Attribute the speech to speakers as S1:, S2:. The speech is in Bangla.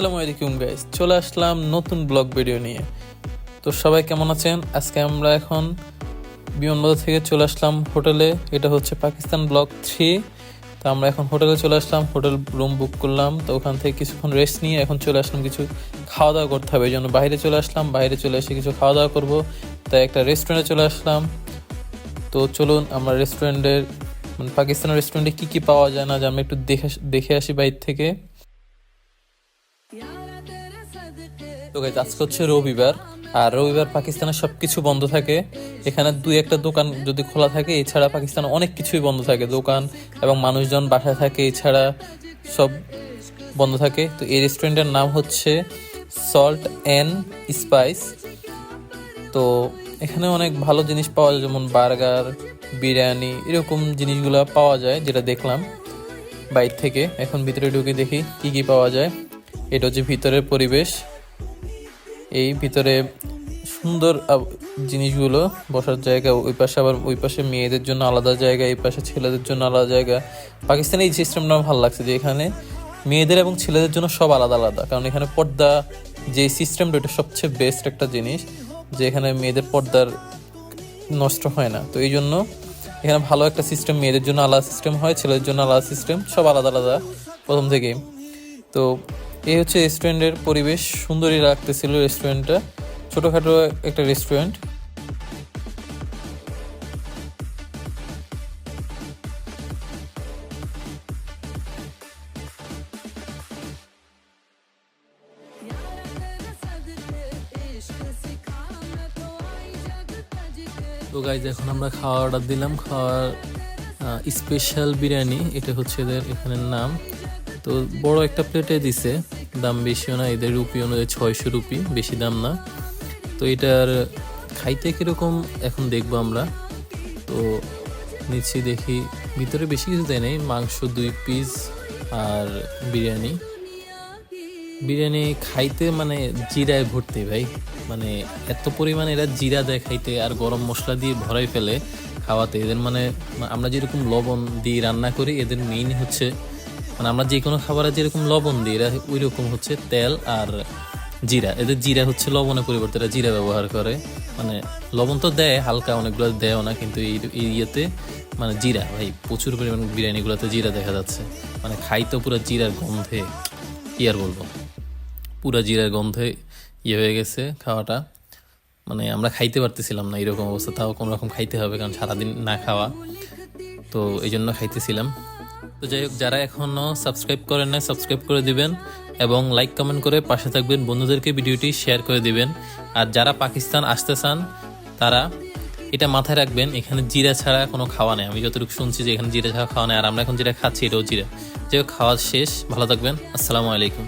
S1: আসসালামু আলাইকুম গাইস চলে আসলাম নতুন ব্লগ ভিডিও নিয়ে। তো সবাই কেমন আছেন? আজকে আমরা এখন বিমানবন্দর থেকে চলে আসলাম হোটেলে। এটা হচ্ছে পাকিস্তান ব্লক থ্রি। তো আমরা এখন হোটেলে চলে আসলাম, হোটেল রুম বুক করলাম। তো ওখান থেকে কিছুক্ষণ রেস্ট নিয়ে এখন চলে আসলাম কিছু খাওয়া দাওয়া করতে হবে। এই জন্য বাইরে চলে আসলাম। বাইরে চলে এসে কিছু খাওয়া দাওয়া করব। তাই একটা রেস্টুরেন্টে চলে আসলাম। তো চলুন আমরা রেস্টুরেন্টের মানে পাকিস্তানের রেস্টুরেন্টে কী কী পাওয়া যায় না যে আমি একটু দেখে দেখে আসি বাইরে থেকে। তো গাইজ আজকে হচ্ছে রবিবার, আর রবিবার পাকিস্তানের সব কিছু বন্ধ থাকে। এখানে দুই একটা দোকান যদি খোলা থাকে, এছাড়া পাকিস্তানে অনেক কিছুই বন্ধ থাকে। দোকান এবং মানুষজন বাসায় থাকে, এছাড়া সব বন্ধ থাকে। তো এই রেস্টুরেন্টের নাম হচ্ছে সল্ট অ্যান্ড স্পাইস তো এখানে অনেক ভালো জিনিস পাওয়া যায়, যেমন বার্গার, বিরিয়ানি, এরকম জিনিসগুলো পাওয়া যায়, যেটা দেখলাম। বাইর থেকে, এখন ভিতরে ঢুকে দেখি কি কি পাওয়া যায়। এটা হচ্ছে ভিতরের পরিবেশ। এই ভিতরে সুন্দর জিনিসগুলো বসার জায়গা, ওই পাশে আবার ওই পাশে মেয়েদের জন্য আলাদা জায়গা, এই পাশে ছেলেদের জন্য আলাদা জায়গা। পাকিস্তানে এই সিস্টেমটা আমার ভালো লাগছে যে এখানে মেয়েদের এবং ছেলেদের জন্য সব আলাদা আলাদা। কারণ এখানে পর্দা, যে সিস্টেমটা এটা সবচেয়ে বেস্ট একটা জিনিস, যে এখানে মেয়েদের পর্দার নষ্ট হয় না। তো এই জন্য এখানে ভালো একটা সিস্টেম মেয়েদের জন্য আলাদা সিস্টেম হয়, ছেলেদের জন্য আলাদা সিস্টেম সব আলাদা আলাদা প্রথম থেকেই। তো এই হচ্ছে রেস্টুরেন্টের পরিবেশ। সুন্দরই রাখতেছিল রেস্টুরেন্টটা ছোটোখাটো একটা রেস্টুরেন্ট তো গাইজ এখন আমরা খাওয়া অর্ডার দিলাম। খাওয়ার স্পেশাল বিরিয়ানি। এটা হচ্ছে এদের এখানের নাম। তো বড় একটা প্লেটে দিছে। দাম বেশিও না, এদের রুপি অনুযায়ী ছয়শো রুপি, বেশি দাম না। তো এটার খাইতে কীরকম এখন দেখব আমরা। তো নিচ্ছি দেখি, ভিতরে বেশি কিছু দেয় নেই, মাংস দুই পিস আর বিরিয়ানি। বিরিয়ানি খাইতে মানে জিরায় ভর্তি ভাই মানে এত পরিমাণে এরা জিরা দেয় খাইতে আর গরম মশলা দিয়ে ভরাই ফেলে খাওয়াতে। এদের মানে আমরা যেরকম লবণ দিয়ে রান্না করি, এদের মেইন হচ্ছে মানে আমরা যে কোনো খাবারে যেরকম লবণ দিই, এরা ওই রকম হচ্ছে তেল আর জিরা। এদের জিরা হচ্ছে লবণের পরিবর্তে এরা জিরা ব্যবহার করে। মানে লবণ তো দেয়, হালকা অনেকগুলো দেয়ও না, কিন্তু এই ইয়েতে মানে জিরা, ভাই, প্রচুর পরিমাণ বিরিয়ানিগুলোতে জিরা দেখা যাচ্ছে। মানে খাই তো পুরো জিরার গন্ধে, কি আর বলব? পুরা জিরার গন্ধে ইয়ে হয়ে গেছে খাওয়াটা। মানে আমরা খাইতে পারতেছিলাম না এরকম অবস্থা, তাও কোনো রকম খাইতে হবে, কারণ সারাদিন না খাওয়া। তো এই জন্য খাইতেছিলাম। তো যাই হোক, যারা এখনও সাবস্ক্রাইব করেন না সাবস্ক্রাইব করে দিবেন এবং লাইক কমেন্ট করে পাশে থাকবেন। বন্ধুদেরকে ভিডিওটি শেয়ার করে দিবেন। আর যারা পাকিস্তান আসতে চান, তারা এটা মাথায় রাখবেন, এখানে জিরা ছাড়া কোনো খাওয়া নেই। আমি যতটুকু শুনছি যে এখানে জিরা ছাড়া খাওয়া নেই, আর আমরা এখন যেটা খাচ্ছি এটাও জিরা। যাই হোক, খাওয়া শেষ, ভালো থাকবেন। আসসালামু আলাইকুম।